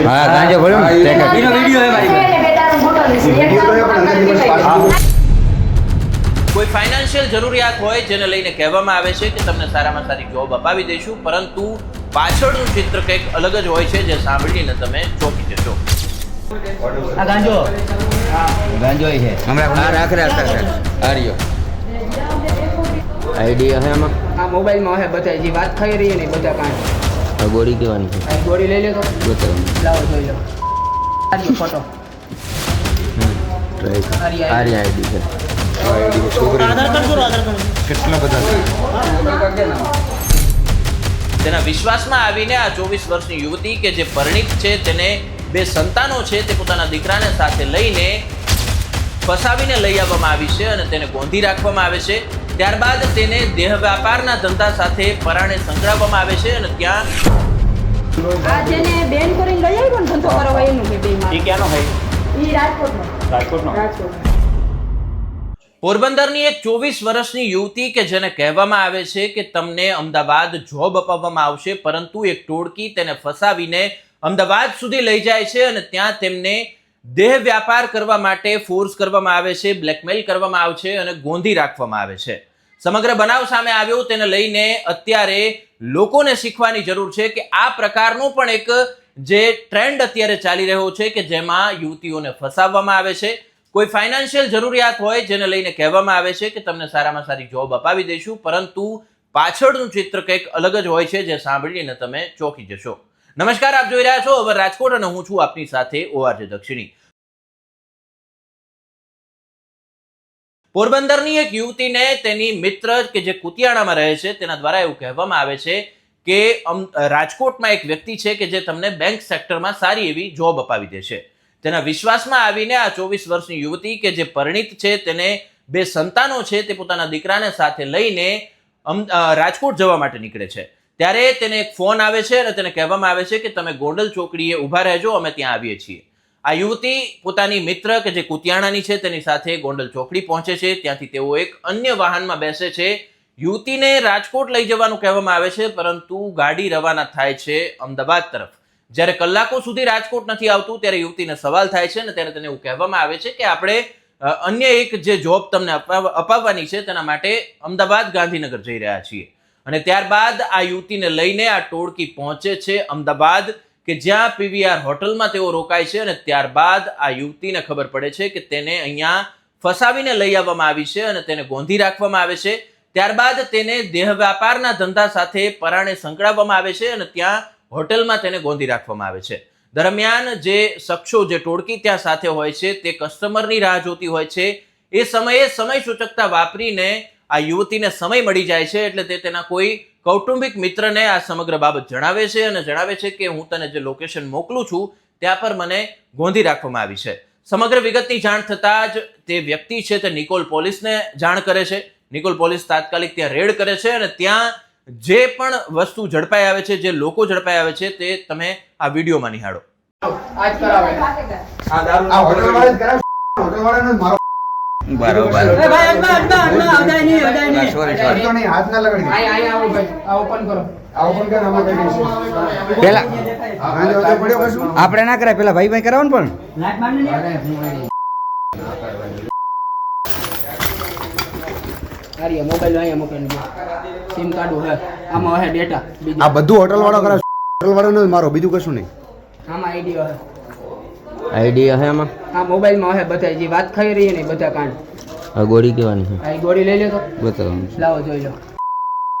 હા ગાંજો ભર્યો ને પેકેટ. વીડિયો હે મારી કોઈ ફાઇનાન્શિયલ જરૂરિયાત હોય જેને લઈને કહેવામાં આવે છે કે તમને સારામાં સારી જોબ અપાવી દઈશું પરંતુ પાછળનું ચિત્ર કંઈક અલગ જ હોય છે જે સાંભળીને તમે ચોંકી જશો. આ ગાંજો. ગાંજો છે. હમણાં આ રાખ રાખ રાખ. રાખ. આ આઈડી હે આમાં? આ મોબાઈલમાં હે બધા જે વાત થઈ રહી ને બધા કાંઈ. આ ગોળી કેવાની છે. ગોળી લઈ લે તો? બતાવો લાવો જોઈ લો. આ ફોટો. ટ્રાય કર. આરી આઈડી. છે. આઈડી છોકરી Aadhaar card ID Aadhaar card. કેટલા બધા છે? તેના વિશ્વાસમાં આવીને આ ચોવીસ વર્ષની યુવતી કે જે પરણિત છે તેને બે સંતાનો છે તે પોતાના દીકરાને સાથે લઈને ફસાવીને લઈ આવવામાં આવી છે અને તેને ગોંધી રાખવામાં આવે છે. ત્યારબાદ તેને દેહ વ્યાપારના ધંધા સાથે પરાણે સંકળાવવામાં આવે છે અને ત્યાં આ જેને બેન કરીને લઈ આવ્યો ને ધંધો કરવા એનું છે બેમાં એ ક્યાંનો હોય ઈ રાજકોટનો. રાજકોટનો? રાજકોટ પોરબંદરની એક ચોવીસ વર્ષની યુવતી કે જેને કહેવામાં આવે છે કે તમને અમદાવાદ જોબ અપાવવામાં આવશે પરંતુ એક ટોળકી તેને ફસાવીને અમદાવાદ સુધી લઈ જાય છે અને ત્યાં તેમને દેહ વ્યાપાર કરવા માટે ફોર્સ કરવામાં આવે છે બ્લેકમેલ કરવામાં આવે છે અને ગોંધી રાખવામાં આવે છે. સમગ્ર બનાવ સામે આવ્યો, તેને લઈને અત્યારે લોકોને શીખવાની જરૂર છે કે આ પ્રકારનો પણ એક જે ટ્રેન્ડ અત્યારે ચાલી રહ્યો છે કે જેમાં યુવતીઓને ફસાવવામાં આવે છે. કોઈ ફાઇનાન્શિયલ જરૂરિયાત હોય જેને લઈને કહેવામાં આવે છે કે તમને સારામાં સારી જોબ અપાવી દઈશું, પરંતુ પાછળનું ચિત્ર કંઈક અલગ જ હોય છે જે સાંભળીને તમે ચોંકી જશો. નમસ્કાર, આપ જોઈ રહ્યા છો હવે રાજકોટ અને હું છું આપની સાથે ઓઆરજે દક્ષિણી. પોરબંદરની એક યુવતીને તેની મિત્ર કે જે કુતિયાણામાં રહે છે, તેના દ્વારા એવું કહેવામાં આવે છે કે રાજકોટમાં એક વ્યક્તિ છે કે જે તમને બેંક સેક્ટરમાં સારી એવી જોબ અપાવી દેશે તેના વિશ્વાસમાં આવીને આ ચોવીસ વર્ષની યુવતી કે જે પરિણીત છે, તેને બે સંતાનો છે, તે પોતાના દીકરાને સાથે લઈને રાજકોટ જવા માટે નીકળે છે. ત્યારે તેને એક ફોન આવે છે અને તેને કહેવામાં આવે છે કે તમે ગોંડલ ચોકડીએ ઊભા રહેજો, અમે ત્યાં આવીએ છીએ. આ યુવતી પોતાની મિત્ર કે જે કુતિયાણાની છે તેની સાથે ગોંડલ ચોકડી પહોંચે છે. ત્યાંથી તેઓ એક અન્ય વાહનમાં બેસે છે. યુવતીને રાજકોટ લઈ જવાનું કહેવામાં આવે છે, પરંતુ ગાડી રવાના થાય છે અમદાવાદ તરફ. જ્યારે કલાકો સુધી રાજકોટ નથી આવતું, ત્યારે યુવતીને સવાલ થાય છે અને ત્યારે તેને એવું કહેવામાં આવે છે કે આપણે અન્ય એક જે જોબ તમને અપાવ- અપાવવાની છે તેના માટે અમદાવાદ ગાંધીનગર જઈ રહ્યા છીએ. અને ત્યારબાદ આ યુવતીને લઈને આ ટોળકી પહોંચે છે અમદાવાદ, કે જ્યાં પીવીઆર હોટલમાં તેઓ રોકાય છે અને ત્યારબાદ આ યુવતીને ખબર પડે છે કે તેને અહીંયા ફસાવીને લઈ આવવામાં આવી છે અને તેને ગોંધી રાખવામાં આવે છે. ત્યારબાદ તેને દેહ વ્યાપારના ધંધા સાથે પરાણે સંકળાવવામાં આવે છે અને ત્યાં હોટલમાં તેને ગોંધી રાખવામાં આવે છે. દરમિયાન જે શખ્સો, જે ટોળકી ત્યાં સાથે હોય છે, તે કસ્ટમરની રાહ જોતી હોય છે. એ સમયે સમય સૂચકતા વાપરીને આ યુવતીને સમય મળી જાય છે એટલે તે તેના કોઈ કૌટુંબિક મિત્રને આ સમગ્ર બાબત જણાવે છે અને જણાવે છે કે હું તને જે લોકેશન મોકલું છું ત્યાં પર મને ગોંધી રાખવામાં આવી છે. સમગ્ર વિગતની જાણ થતાં જ તે વ્યક્તિ છે તે નિકોલ પોલીસને જાણ કરે છે. નિકોલ પોલીસ તાત્કાલિક ત્યાં રેડ કરે છે અને ત્યાં જે પણ વસ્તુ ઝડપાઈ આવે છે જે લોકો ઝડપાઈ આવે છે તે તમે આ વિડીયોમાં નિહાળો. આજ કરાવે. આ એ ભાઈ અડધા અડધા અડધા વાળાનો નહીં પેલા આપણે ના કરાય પેલા ભાઈ ભાઈ કરાવો ને પણ. આ મોબાઈલ અહીંયા મૂકીને ગયો. સિમ કાર્ડ હે આમાં હે ડેટા આ બધું હોટલ વાળો કરાવ હોટલ વાળો મારો બીજું કશું નહીં. આમાં આઈડી હે આઈડી હે આમાં? આ મોબાઈલમાં હે બધા જે વાત થઈ રહી ને બધા કાંડ. આ ગોળી કેવાની છે? આ ગોળી લઈ લે તો બતાવો. લાવો જોઈ લો.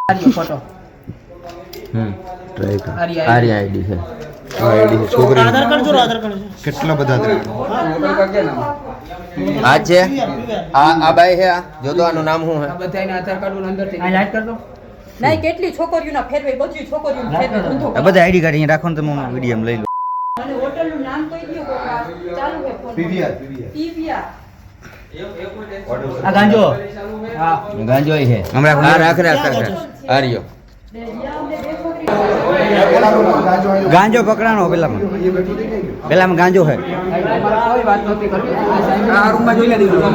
આ ફોટો. હમ ટ્રાય કર. આ રહી આ રહી આઈડી છે. આઈડી છે છોકરી કેટલા બધા છે? આ છે? આ આ બાઈ હે આ? જો તો આનું નામ શું આ છે બધાને આધાર કાર્ડ અંદરથી આ લાઈટ કર દો નહીં કેટલી છોકરીઓના ફેરવે બધી છોકરીઓના ફેરવે બધા આઈડી કાર્ડ અહીંયા રાખો ને તમે વીડિયો લઈ લો અને હોટલનું નામ કહી દો કોકા ચાલુ કે ફોન પીવીઆર પીવીઆર. આ ગાંજો. હા. ગાંજો છે. હમણાં આ રાખ રાખ રાખ. રાખ. ગાંજો પકડાનો પેલામાં. પેલામાં ગાંજો છે. પેલા રૂમ વાત નથી કરવી આ રૂમમાં જોઈ લે દીધું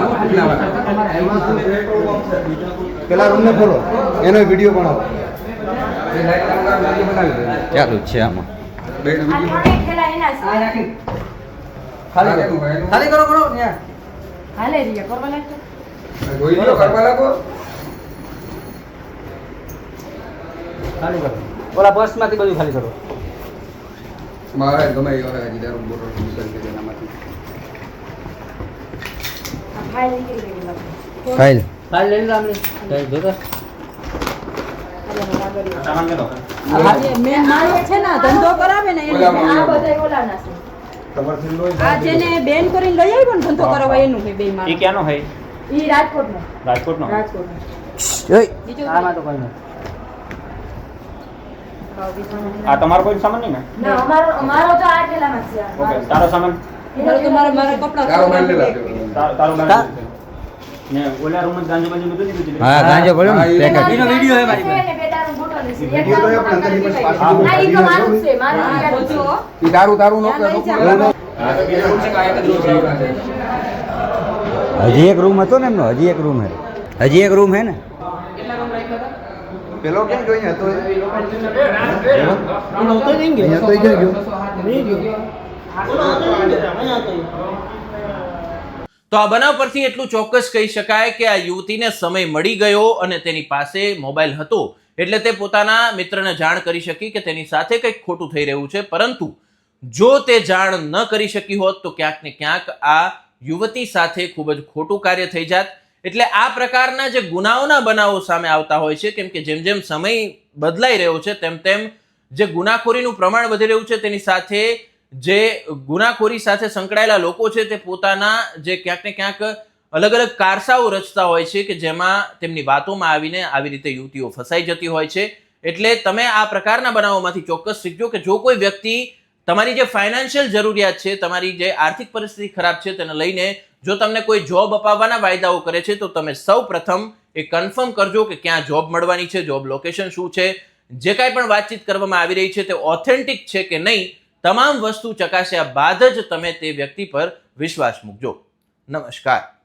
પેલા રૂમને ખોલો. એનો વીડિયો બનાવો. ચાલુ જ છે આમાં. ખેલા છે રાખી ખાલી ખાલી કરો કરો ન્યા. હાલે રિયા કરવા લાગતો ખાલી કરો. ઓલા બસમાંથી બધું ખાલી કરો. મારે ગમે એ હોય હજી દારૂ બોટલ ફાઇલ ફાઇલ લઈ લો આમને જોતા. જે મેન છે ને ધંધો કરાવે ને એને. આ બધા ઓલાના છે. આ જેને બેન કરીને લઈ આવ્યો ને ધંધો કરાવવા એનું છે બે એ ક્યાંનો હે ઈ રાજકોટનો. રાજકોટનો? રાજકોટનો. ઓય. આમાં તો કોઈ નથી. આ તમારો કોઈ સામાન નહીં ને? ના અમારો અમારો તો આ ઠેલામાં જ છે. ઓકે તારો સામાન? અમારો તો મારા મારા કપડાં તારો લેલા ગાંજો ને ઓલા રૂમ ગાંજો બાંજો બધું હા ગાંજો પડ્યો ને પેકેટ. એનો વીડિયો હે મારી પાસે. હજી એક રૂમ હતો ને એમનો? હજી એક રૂમ હે. હજી એક રૂમ હે ને? પેલો કેમ હતો ગયો. તો આ બનાવ પરથી એટલું ચોક્કસ કહી શકાય કે આ યુવતીને સમય મળી ગયો અને તેની પાસે મોબાઈલ હતો. એટલે તે પોતાના મિત્રને જાણ કરી શકી કે તેની સાથે કંઈક ખોટું થઈ રહ્યું છે. પરંતુ જો તે જાણ ન કરી શકી હોત, તો ક્યાંક ને ક્યાંક આ યુવતી સાથે ખૂબ જ ખોટું કાર્ય થઈ જાત. એટલે આ પ્રકારના જે ગુનાઓના બનાવો સામે આવતા હોય છે, કેમ કે જેમ જેમ સમય બદલાઈ રહ્યો છે, તેમ તેમ જે ગુનાખોરીનું પ્રમાણ વધી રહ્યું છે, તેની સાથે જે ગુનાખોરી સાથે સંકળાયેલા લોકો છે, તે પોતાના જે ક્યાંક ને ક્યાંક અલગ અલગ કારસાઓ રચતા હોય છે કે જેમાં તેમની વાતોમાં આવીને આવી રીતે યુવતીઓ ફસાઈ જતી હોય છે. એટલે તમે આ પ્રકારના બનાવોમાંથી ચોક્કસ શીખજો કે જો કોઈ વ્યક્તિ તમારી જે ફાઇનાન્શિયલ જરૂરિયાત છે, તમારી જે આર્થિક પરિસ્થિતિ ખરાબ છે તેને લઈને જો તમને કોઈ જોબ અપાવવાના વાયદાઓ કરે છે, તો તમે સૌ પ્રથમ એ કન્ફર્મ કરજો કે ક્યાં જોબ મળવાની છે જોબ લોકેશન શું છે. જે કાંઈ પણ વાતચીત કરવામાં આવી રહી છે તે ઓથેન્ટિક છે કે નહીં, તમામ વસ્તુ ચકાસ્યા બાદ જ તમે તે વ્યક્તિ પર વિશ્વાસ મૂકજો. નમસ્કાર.